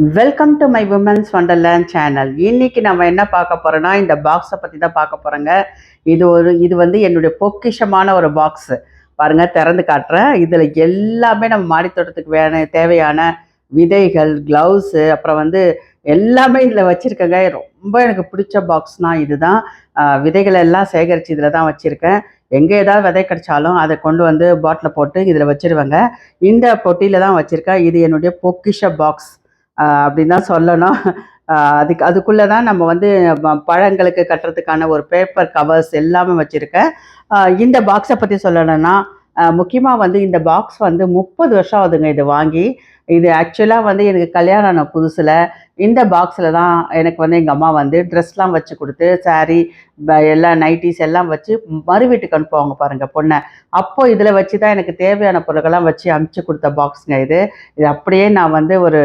Welcome to my women's wonderland channel இன்னைக்கு நம்ம என்ன பார்க்க போறோம்னா இந்த பாக்ஸை பற்றி தான் பார்க்க போகிறோங்க இது ஒரு இது வந்து என்னுடைய பொக்கிஷமான ஒரு பாக்ஸு பாருங்க திறந்து காட்டுறேன். இதில் எல்லாமே நம்ம மாடித்தோட்டத்துக்கு வேண தேவையான விதைகள் க்ளவுஸு அப்புறம் வந்து எல்லாமே இதில் வச்சுருக்கேங்க. ரொம்ப எனக்கு பிடிச்ச பாக்ஸ்னால் இதுதான். தான் விதைகளை எல்லாம் சேகரித்து இதில் தான் வச்சுருக்கேன். எங்கே ஏதாவது விதை கிடைச்சாலும் அதை கொண்டு வந்து பாட்டில் போட்டு இதில் வச்சிருவேங்க. இந்த பொட்டியில் தான் வச்சுருக்கேன். இது என்னுடைய பொக்கிஷ பாக்ஸ் அப்படின்னு தான் சொல்லணும். ஆஹ் அதுக்கு அதுக்குள்ளே தான் நம்ம வந்து பழங்களுக்கு கட்டுறதுக்கான ஒரு பேப்பர் கவர்ஸ் எல்லாமே வச்சுருக்கேன். இந்த பாக்ஸை பற்றி சொல்லணும்னா முக்கியமாக வந்து இந்த பாக்ஸ் வந்து முப்பது வருஷம் ஆகுதுங்க இது வாங்கி. இது ஆக்சுவலாக வந்து எனக்கு கல்யாணம் ஆன புதுசில் இந்த பாக்ஸில் தான் எனக்கு வந்து எங்கள் அம்மா வந்து ட்ரெஸ்லாம் வச்சு கொடுத்து சாரீ எல்லா நைட்டிஸ் எல்லாம் வச்சு மறு வீட்டுக்கு அனுப்புவாங்க பாருங்கள் பொண்ணை. அப்போது இதில் வச்சு தான் எனக்கு தேவையான பொருட்கள்லாம் வச்சு அமுச்சு கொடுத்த பாக்ஸுங்க இது. இது அப்படியே நான் வந்து ஒரு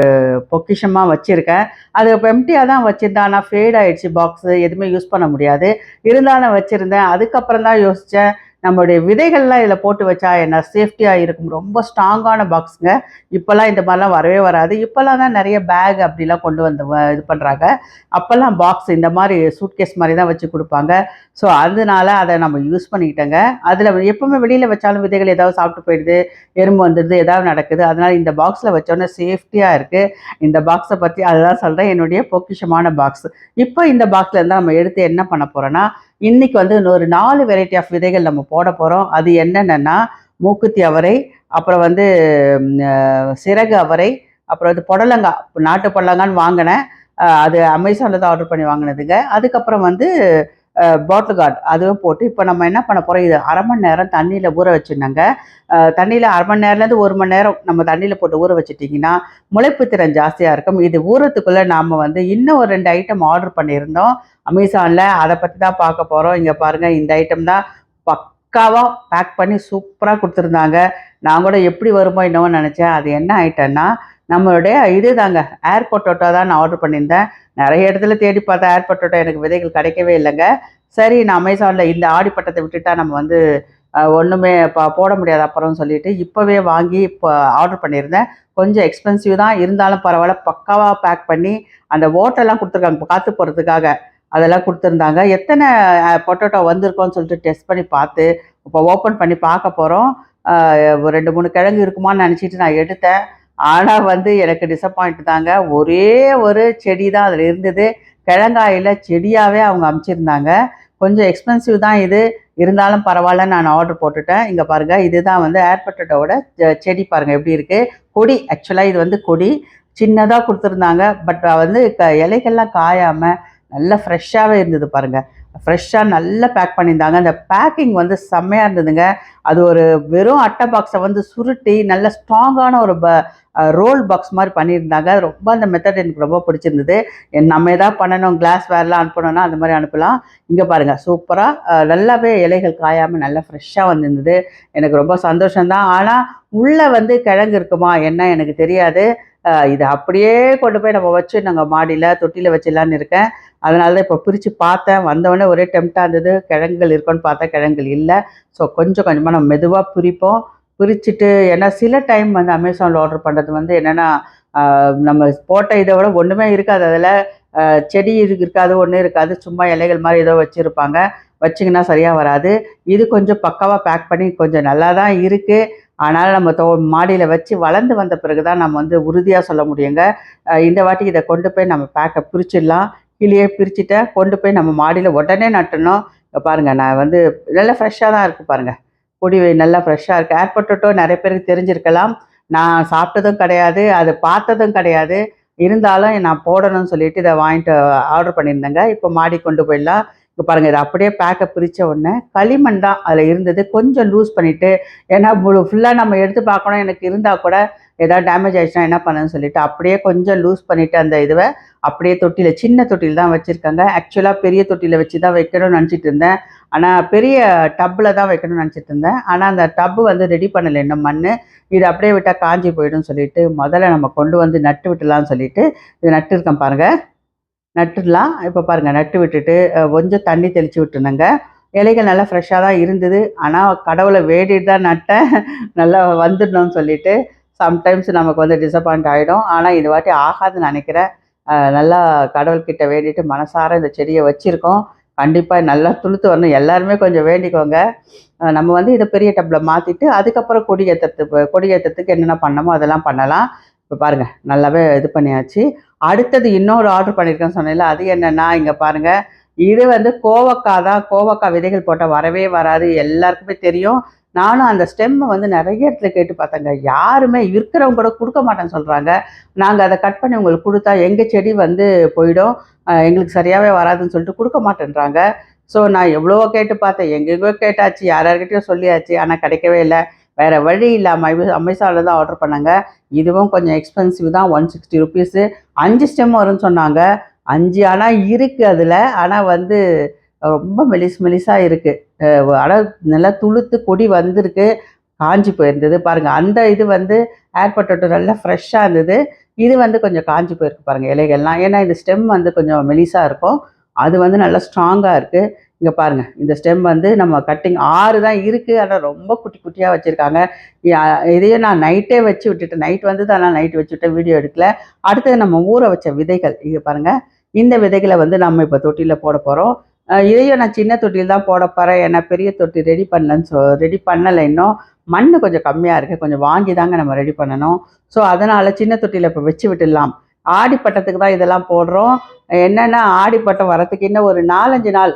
பொக்கிஷமாக வச்சுருக்கேன். அது இப்போ எம்டியாக தான் வச்சுருந்தேன் ஆனால் ஃபேட் ஆகிடுச்சு பாக்ஸு எதுவுமே யூஸ் பண்ண முடியாது. இருந்தாலும் வச்சுருந்தேன். அதுக்கப்புறம் தான் யோசித்தேன் நம்மளுடைய விதைகள்லாம் இதில் போட்டு வச்சா என்ன சேஃப்டியாக இருக்கும். ரொம்ப ஸ்ட்ராங்கான பாக்ஸுங்க இப்போல்லாம் இந்த மாதிரிலாம் வரவே வராது. இப்போல்லாம் தான் நிறைய பேக் அப்படிலாம் கொண்டு வந்து வ- இது பண்ணுறாங்க அப்போல்லாம் பாக்ஸ் இந்த மாதிரி சூட்கேஸ் மாதிரி தான் வச்சு கொடுப்பாங்க. ஸோ அதனால அதை நம்ம யூஸ் பண்ணிக்கிட்டோங்க. அதில் எப்பவுமே வெளியில் வச்சாலும் விதைகள் ஏதாவது சாப்பிட்டு போயிடுது எறும்பு வந்துடுது ஏதாவது நடக்குது. அதனால் இந்த பாக்ஸில் வச்சோன்னே சேஃப்டியாக இருக்குது இந்த பாக்ஸை பற்றி அதுதான் சொல்கிறேன் என்னுடைய பொக்கிஷமான பாக்ஸ் இப்போ இந்த பாக்ஸில் இருந்தால் நம்ம எடுத்து என்ன பண்ண போகிறோன்னா இன்றைக்கி வந்து ஒரு நாலு வெரைட்டி ஆஃப் விதைகள் நம்ம போட போகிறோம் அது என்னென்னா மூக்குத்தி அவரை அப்புறம் வந்து சிறகு அவரை அப்புறம் வந்து புடலங்காய் நாட்டு புடலங்கான்னு வாங்கினேன். அது அமேசானில் தான் ஆர்டர் பண்ணி வாங்கினதுங்க. அதுக்கப்புறம் வந்து பாட்டில் கார்டு அதுவும் போட்டு இப்போ நம்ம என்ன பண்ண போகிறோம் இது அரை மணி நேரம் தண்ணியில் ஊற வச்சுருந்தாங்க தண்ணியில் அரை மணி நேரம்லேருந்து ஒரு மணி நேரம் நம்ம தண்ணியில் போட்டு ஊற வச்சுட்டிங்கன்னா முளைப்பு திறன் ஜாஸ்தியாக இருக்கும். இது ஊறத்துக்குள்ளே நாம் வந்து இன்னும் ஒரு ரெண்டு ஐட்டம் ஆர்டர் பண்ணியிருந்தோம். அமேசானில் அதை பற்றி தான் பார்க்க போகிறோம் இங்கே பாருங்கள் இந்த ஐட்டம் தான் பக்காவாக பேக் பண்ணி சூப்பராக கொடுத்துருந்தாங்க. நான் கூட எப்படி வருமோ என்னவோ நினச்சேன். அது என்ன ஆயிட்டேன்னா நம்மளுடைய இது தாங்க ஏர் பொட்டோட்டோ தான் நான் ஆர்டர் பண்ணியிருந்தேன். நிறைய இடத்துல தேடி பார்த்தா ஏர் பொட்டோட்டோ எனக்கு விதைகள் கிடைக்கவே இல்லைங்க. சரி நான் அமேசானில் இந்த ஆடிப்பட்டத்தை விட்டுட்டா நம்ம வந்து ஒன்றுமே இப்போ போட முடியாது அப்புறம் சொல்லிட்டு இப்போவே வாங்கி இப்போ ஆர்டர் பண்ணியிருந்தேன். கொஞ்சம் எக்ஸ்பென்சிவ் தான். இருந்தாலும் பரவாயில்ல. பக்காவாக பேக் பண்ணி அந்த ஓட்டெல்லாம் கொடுத்துருக்காங்க. இப்போ காற்று போகிறதுக்காக அதெல்லாம் கொடுத்துருந்தாங்க. எத்தனை பொட்டோட்டோ வந்திருக்கோன்னு சொல்லிட்டு டெஸ்ட் பண்ணி பார்த்து இப்போ ஓப்பன் பண்ணி பார்க்க போகிறோம் ரெண்டு மூணு கிழங்கு இருக்குமான்னு நினச்சிட்டு நான் எடுத்தேன். ஆனால் வந்து எனக்கு டிசப்பாயிண்ட் தாங்க. ஒரே ஒரு செடி தான் அதில் இருந்தது. கிழங்காயில் செடியாகவே அவங்க அமைச்சிருந்தாங்க. கொஞ்சம் எக்ஸ்பென்சிவ் தான் இது. இருந்தாலும் பரவாயில்ல நான் ஆர்டர் போட்டுட்டேன். இங்கே பாருங்கள் இதுதான் வந்து ஏர் செடி பாருங்கள் எப்படி இருக்குது கொடி ஆக்சுவலாக இது வந்து கொடி. சின்னதாக கொடுத்துருந்தாங்க. பட் வந்து க இலைகள்லாம் காயாமல் நல்லா ஃப்ரெஷ்ஷாகவே இருந்தது பாருங்கள் ஃப்ரெஷ்ஷாக நல்லா பேக் பண்ணியிருந்தாங்க. அந்த பேக்கிங் வந்து செம்மையாக இருந்ததுங்க. அது ஒரு வெறும் அட்டை பாக்ஸை வந்து சுருட்டி நல்ல ஸ்ட்ராங்கான ஒரு ப ரோல் பாக்ஸ் மாதிரி பண்ணியிருந்தாங்க. ரொம்ப அந்த மெத்தட் எனக்கு ரொம்ப பிடிச்சிருந்தது. என் நம்ம எதாவது பண்ணணும் கிளாஸ் வேர்லாம் அனுப்பணும்னா அந்த மாதிரி அனுப்பலாம். இங்கே பாருங்கள் சூப்பராக நல்லாவே இலைகள் காயாமல் நல்லா ஃப்ரெஷ்ஷாக வந்திருந்தது. எனக்கு ரொம்ப சந்தோஷம்தான். ஆனால் உள்ளே வந்து கிழங்கு இருக்குமா? என்ன எனக்கு தெரியாது. இதை அப்படியே கொண்டு போய் நம்ம வச்சு நாங்கள் மாடியில் தொட்டியில் வச்சிடலான்னு இருக்கேன். அதனால தான் இப்போ பிரித்து பார்த்தேன். வந்தவொடனே ஒரே டெம்ட்டாக இருந்தது. கிழங்குகள் இருக்குன்னு பார்த்தா கிழங்குகள் இல்லை. ஸோ கொஞ்சம் கொஞ்சமாக நம்ம மெதுவாக பிரிப்போம். பிரிச்சுட்டு ஏன்னா சில டைம் வந்து அமேசானில் ஆர்டர் பண்ணுறது வந்து என்னென்னா நம்ம போட்ட இதை விட ஒன்றுமே இருக்காது. அதில் செடி இருக்கு இருக்காது ஒன்றும் இருக்காது. சும்மா இலைகள் மாதிரி ஏதோ வச்சுருப்பாங்க. வச்சிங்கன்னா சரியாக வராது. இது கொஞ்சம் பக்காவாக பேக் பண்ணி கொஞ்சம் நல்லா தான் இருக்குது ஆனால் நம்ம தோ மாடியில் வச்சு வளர்ந்து வந்த பிறகு தான் நம்ம வந்து உறுதியாக சொல்ல முடியுங்க. இந்த வாட்டி இதை கொண்டு போய் நம்ம பேக்கை பிரிச்சிடலாம். கிளியே பிரிச்சுட்டேன் கொண்டு போய் நம்ம மாடியில் உடனே நட்டணும் பாருங்கள் நான் வந்து நல்லா ஃப்ரெஷ்ஷாக தான் இருக்குது பாருங்கள் கொடி நல்லா ஃப்ரெஷ்ஷாக இருக்குது ஏர் நிறைய பேருக்கு தெரிஞ்சிருக்கலாம். நான் சாப்பிட்டதும் கிடையாது அது பார்த்ததும் கிடையாது. இருந்தாலும் நான் போடணும்னு சொல்லிட்டு இதை வாங்கிட்டு ஆர்டர் பண்ணியிருந்தேங்க. இப்போ மாடி கொண்டு போயிடலாம். இப்போ பாருங்கள் இதை அப்படியே பேக்கை பிரித்த உடனே களிமண் தான் அதில் இருந்தது. கொஞ்சம் லூஸ் பண்ணிவிட்டு ஏன்னா ஃபுல்லாக நம்ம எடுத்து பார்க்கணும். எனக்கு இருந்தால் கூட ஏதாவது டேமேஜ் ஆயிடுச்சுன்னா என்ன பண்ணுன்னு சொல்லிட்டு அப்படியே கொஞ்சம் லூஸ் பண்ணிவிட்டு அந்த இதுவை அப்படியே தொட்டியில் சின்ன தொட்டியில் தான் வச்சுருக்காங்க. ஆக்சுவலாக பெரிய தொட்டியில் வச்சு தான் வைக்கணும்னு நினச்சிட்டு இருந்தேன். ஆனால் பெரிய டப்பில் தான் வைக்கணும்னு நினச்சிட்டு இருந்தேன். ஆனால் அந்த டப்பு வந்து ரெடி பண்ணலை. இன்னும் மண் இது அப்படியே விட்டால் காஞ்சி போயிடும் சொல்லிட்டு முதல்ல நம்ம கொண்டு வந்து நட்டு விட்டுலாம்னு சொல்லிட்டு இது நட்டு இருக்கேன் பாருங்கள் நட்டுடலாம். இப்போ பாருங்கள் நட்டு விட்டுட்டு கொஞ்சம் தண்ணி தெளித்து விட்டுருந்தேங்க இலைகள் நல்லா ஃப்ரெஷ்ஷாக தான் இருந்தது. ஆனால் கடவுளை வேடிட்டு தான் நட்டேன். நல்லா வந்துடணும்னு சொல்லிட்டு சம்டைம்ஸ் நமக்கு வந்து டிசப்பாயிண்ட் ஆகிடும் ஆனால் இது வாட்டி ஆகாதுன்னு நினைக்கிறேன். நல்லா கடவுள்கிட்ட வேண்டிட்டு மனசார இந்த செடியை வச்சுருக்கோம். கண்டிப்பாக நல்லா துளுத்து வரணும். எல்லாருமே கொஞ்சம் வேண்டிக்கோங்க. நம்ம வந்து இதை பெரிய டப்பில் மாற்றிட்டு அதுக்கப்புறம் கொடி ஏற்றத்துக்கு கொடி ஏற்றத்துக்கு என்னென்ன பண்ணமோ அதெல்லாம் பண்ணலாம். இப்போ பாருங்கள் நல்லாவே இது பண்ணியாச்சு. அடுத்தது இன்னொரு ஆர்டர் பண்ணியிருக்கேன்னு சொன்னேன்ல அது என்னென்னா இங்கே பாருங்கள் இது வந்து கோவக்காய் தான். கோவக்காய் விதைகள் போட்டால் வரவே வராது எல்லாருக்குமே தெரியும். நானும் அந்த ஸ்டெம்மை வந்து நிறைய இடத்துல கேட்டு பார்த்தேங்க. யாருமே இருக்கிறவங்க கூட கொடுக்க மாட்டேன்னு சொல்கிறாங்க நாங்கள் அதை கட் பண்ணி உங்களுக்கு கொடுத்தா எங்கள் செடி வந்து போயிடும். எங்களுக்கு சரியாகவே வராதுன்னு சொல்லிட்டு கொடுக்க மாட்டேன்றாங்க. ஸோ நான் எவ்வளவோ கேட்டு பார்த்தேன். எங்கெங்கோ கேட்டாச்சு யார் யார்கிட்டயோ சொல்லியாச்சு. ஆனால் கிடைக்கவே இல்லை. வேறு வழி இல்லாமல் அமேசானில் தான் ஆர்டர் பண்ணாங்க. இதுவும் கொஞ்சம் எக்ஸ்பென்சிவ் தான் ஒன் சிக்ஸ்டி ருபீஸு அஞ்சு ஸ்டெம் வரும்னு சொன்னாங்க. அஞ்சு ஆனால் இருக்குது அதில். ஆனால் வந்து ரொம்ப மெலிஸ் மெலிசாக இருக்குது ஆனால் நல்லா துளுத்து கொடி வந்திருக்கு. காஞ்சி போயிருந்தது. பாருங்கள் அந்த இது வந்து ஏர் பொட்டேட்டோ நல்லா ஃப்ரெஷ்ஷாக இருந்தது. இது வந்து கொஞ்சம் காஞ்சி போயிருக்கு பாருங்கள் இலைகள்லாம். ஏன்னா இந்த ஸ்டெம் வந்து கொஞ்சம் மெலிசாக இருக்கும். அது வந்து நல்லா ஸ்ட்ராங்காக இருக்குது இங்கே பாருங்கள் இந்த ஸ்டெம் வந்து நம்ம கட்டிங் ஆறு தான் இருக்குது ஆனால் ரொம்ப குட்டி குட்டியாக வச்சுருக்காங்க. இதையும் நான் நைட்டே வச்சு விட்டுட்டேன். நைட் வந்து தான் நான் நைட் வச்சு விட்டேன். வீடியோ எடுக்கல. அடுத்தது நம்ம ஊற வச்ச விதைகள் இங்கே பாருங்கள் இந்த விதைகளை வந்து நம்ம இப்போ தொட்டியில் போட போகிறோம் இதையும் நான் சின்ன தொட்டியில் தான் போட போகிறேன் ஏன்னா பெரிய தொட்டி ரெடி பண்ணலன்னு சொ ரெடி பண்ணலை இன்னும். மண் கொஞ்சம் கம்மியாக இருக்குது கொஞ்சம் வாங்கி தாங்க நம்ம ரெடி பண்ணணும். ஸோ அதனால் சின்ன தொட்டியில் இப்போ வச்சு விட்டுடலாம். ஆடிப்பட்டத்துக்கு தான் இதெல்லாம் போடுறோம். என்னென்னா ஆடிப்பட்டம் வரத்துக்கு இன்னும் ஒரு நாலஞ்சு நாள்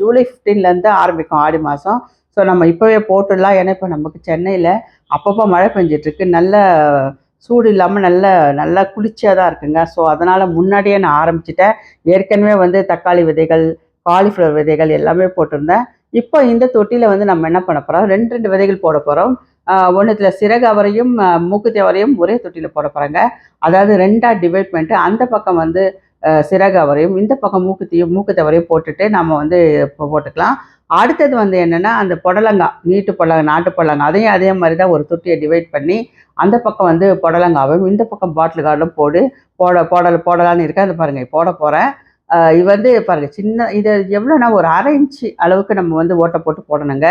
ஜூலை ஃபிஃப்டீன்லேருந்து ஆரம்பிக்கும் ஆடி மாதம் ஸோ நம்ம இப்போவே போட்டுடலாம். ஏன்னா இப்போ நமக்கு சென்னையில் அப்பப்போ மழை பெஞ்சிட்ருக்கு. நல்ல சூடு இல்லாமல் நல்ல நல்லா குளிர்ச்சியாக தான் இருக்குங்க. ஸோ அதனால் முன்னாடியே நான் ஆரம்பிச்சிட்டேன். ஏற்கனவே வந்து தக்காளி விதைகள் காலிஃப்ளவர் விதைகள் எல்லாமே போட்டிருந்தேன். இப்போ இந்த தொட்டியில் வந்து நம்ம என்ன பண்ண போகிறோம் ரெண்டு ரெண்டு விதைகள் போட போகிறோம் ஒன்றுத்தில் சிறகு அவரையும் மூக்குத்தி அவரையும் ஒரே தொட்டியில் போட போகிறாங்க அதாவது ரெண்டாக டிவைட் பண்ணிட்டு அந்த பக்கம் வந்து சிறகு அவரையும் இந்த பக்கம் மூக்குத்தியும் மூக்குத்தி அவரையும் போட்டுட்டு நம்ம வந்து போட்டுக்கலாம். அடுத்தது வந்து என்னென்னா அந்த புடலங்காய் நீட்டு புடலங்காய் நாட்டு புடலங்காய் அதையும் அதே மாதிரி தான் ஒரு தொட்டியை டிவைட் பண்ணி அந்த பக்கம் வந்து புடலங்காவும் இந்த பக்கம் பாட்டில் கார்டும் போடு போட போடல போடலான்னு இருக்கேன் அது பாருங்கள் போட போகிறேன் இது வந்து பாருங்கள் சின்ன இது எவ்வளோனா ஒரு அரை இன்ச்சு அளவுக்கு நம்ம வந்து ஓட்டை போட்டு போடணுங்க.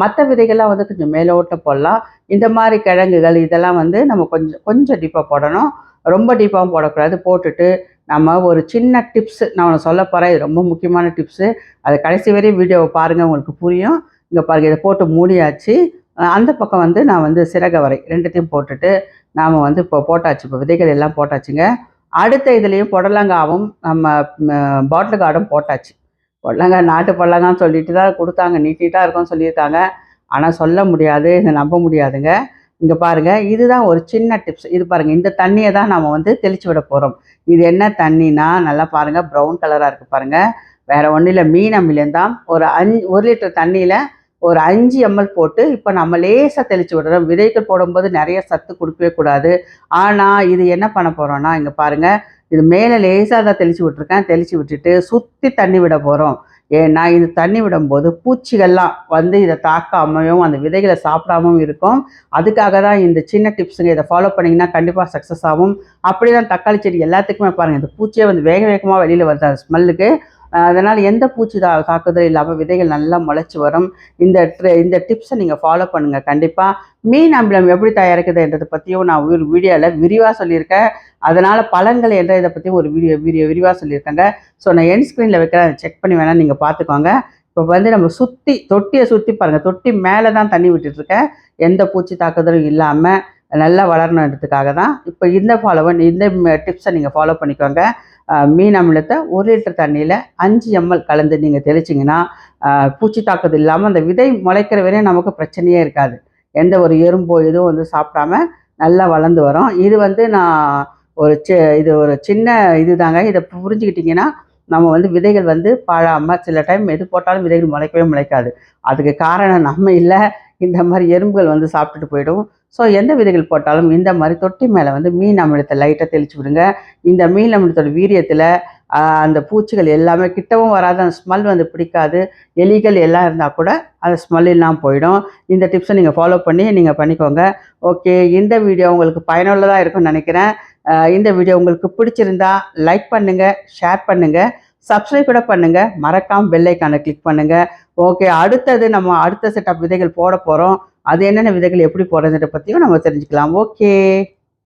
மற்ற விதைகள்லாம் வந்து கொஞ்சம் மேலே போடலாம். இந்த மாதிரி கிழங்குகள் இதெல்லாம் வந்து நம்ம கொஞ்சம் கொஞ்சம் டீப்பாக போடணும். ரொம்ப டீப்பாகவும் போடக்கூடாது. போட்டுட்டு நம்ம ஒரு சின்ன டிப்ஸு நான் உனக்கு சொல்ல போகிறேன் இது ரொம்ப முக்கியமான டிப்ஸு அது கடைசி வரையும் வீடியோவை பாருங்கள் உங்களுக்கு புரியும். இங்கே பாருங்கள் இதை போட்டு மூடியாச்சு. அந்த பக்கம் வந்து நான் வந்து சிறகவரை ரெண்டுத்தையும் போட்டுட்டு நாம் வந்து இப்போ போட்டாச்சு. இப்போ விதைகள் எல்லாம் போட்டாச்சுங்க. அடுத்த இதுலேயும் புடலங்காவும் நம்ம பாட்டில் கார்டும் போட்டாச்சு. பொடலங்காய் நாட்டு பொடலங்கான்னு சொல்லிட்டு தான் கொடுத்தாங்க. நீட்டிட்டா இருக்கும்னு சொல்லியிருக்காங்க. ஆனால் சொல்ல முடியாது இதை நம்ப முடியாதுங்க. இங்கே பாருங்கள் இதுதான் ஒரு சின்ன டிப்ஸ் இது பாருங்கள் இந்த தண்ணியை தான் நம்ம வந்து தெளிச்சு விட போகிறோம் இது என்ன தண்ணினா நல்லா பாருங்கள் ப்ரௌன் கலராக இருக்குது பாருங்கள் வேறு ஒன்றும் இல்லை மீன் அம்மிலேருந்தான் தான். ஒரு அஞ்சு ஒரு லிட்டர் தண்ணியில் ஒரு அஞ்சு எம்எல் போட்டு இப்போ நம்ம லேசாக தெளித்து விடுறோம். விதைகள் போடும்போது நிறைய சத்து கொடுக்கவே கூடாது. ஆனால் இது என்ன பண்ண போகிறோன்னா இங்கே பாருங்கள் இது மேலே லேசாக தான் தெளித்து விட்ருக்கேன் தெளித்து விட்டுட்டு சுற்றி தண்ணி விட போகிறோம் ஏன்னா இது தண்ணி விடும்போது பூச்சிகள்லாம் வந்து இதை தாக்காமையும் அந்த விதைகளை சாப்பிடாமவும் இருக்கும். அதுக்காக தான் இந்த சின்ன டிப்ஸுங்க இதை ஃபாலோ பண்ணிங்கன்னா கண்டிப்பாக சக்ஸஸ் ஆகும். அப்படி தான் தக்காளி செடி எல்லாத்துக்குமே பாருங்கள் இந்த பூச்சியே வந்து வேக வேகமாக வெளியில் வருது அந்த ஸ்மெல்லுக்கு அதனால் எந்த பூச்சி தா தாக்குதல் இல்லாமல் விதைகள் நல்லா முளைச்சி வரும். இந்த இந்த டிப்ஸை நீங்கள் ஃபாலோ பண்ணுங்கள் கண்டிப்பாக மீன் அம்பிளம் எப்படி தயாரிக்குதுன்றதை பற்றியும் நான் ஒரு வீடியோவில் விரிவாக சொல்லியிருக்கேன். அதனால் பழங்கள் என்ற இதை பற்றி ஒரு வீடியோ வீடியோ விரிவாக சொல்லியிருக்காங்க. ஸோ நான் என் ஸ்க்ரீனில் வைக்கிறேன். செக் பண்ணி வேணால் நீங்கள் பார்த்துக்கோங்க. இப்போ வந்து நம்ம சுற்றி தொட்டியை சுற்றி பாருங்கள் தொட்டி மேலே தான் தண்ணி விட்டுட்ருக்கேன் எந்த பூச்சி தாக்குதலும் இல்லாமல் நல்லா வளரணுன்றதுக்காக தான். இப்போ இந்த ஃபாலோவன் இந்த டிப்ஸை நீங்கள் ஃபாலோ பண்ணிக்கோங்க. மீன் அமிலத்தை ஒரு லிட்டர் தண்ணியில் அஞ்சு எம்எல் கலந்து நீங்கள் தெளிச்சிங்கன்னா பூச்சி தாக்குதல் இல்லாமல் அந்த விதை முளைக்கிற வரையும் நமக்கு பிரச்சனையே இருக்காது. எந்த ஒரு எறும்போ எதுவும் வந்து சாப்பிடாம நல்லா வளர்ந்து வரும். இது வந்து நான் ஒரு சி இது ஒரு சின்ன இது தாங்க இதை புரிஞ்சுக்கிட்டிங்கன்னா நம்ம வந்து விதைகள் வந்து பாழாமல் சில டைம் எது போட்டாலும் விதைகள் முளைக்கவே முளைக்காது. அதுக்கு காரணம் நம்ம இல்லை. இந்த மாதிரி எறும்புகள் வந்து சாப்பிட்டுட்டு போயிடும். ஸோ எந்த விதைகள் போட்டாலும் இந்த மாதிரி தொட்டி மேலே வந்து மீன் அமிலத்தை லைட்டாக தெளிச்சு விடுங்க. இந்த மீன் அமிலத்தோட வீரியத்தில் அந்த பூச்சிகள் எல்லாமே கிட்டவும் வராது அந்த ஸ்மெல் வந்து பிடிக்காது. எலிகள் எல்லாம் இருந்தால் கூட அந்த ஸ்மெல் இல்லாமல் போயிடும். இந்த டிப்ஸை நீங்கள் ஃபாலோ பண்ணி நீங்கள் பண்ணிக்கோங்க. ஓகே இந்த வீடியோ உங்களுக்கு பயனுள்ளதாக இருக்கும்னு நினைக்கிறேன். இந்த வீடியோ உங்களுக்கு பிடிச்சிருந்தா லைக் பண்ணுங்கள் ஷேர் பண்ணுங்கள் சப்ஸ்கிரைப் கூட பண்ணுங்கள் மறக்காமல் பெல்லைக்கானை கிளிக் பண்ணுங்கள் ஓகே அடுத்தது நம்ம அடுத்த செட்டப் விதைகள் போட போகிறோம் அது என்னென்ன விதைகள் எப்படி போடுறதுன்ற பற்றியும் நம்ம தெரிஞ்சுக்கலாம். ஓகே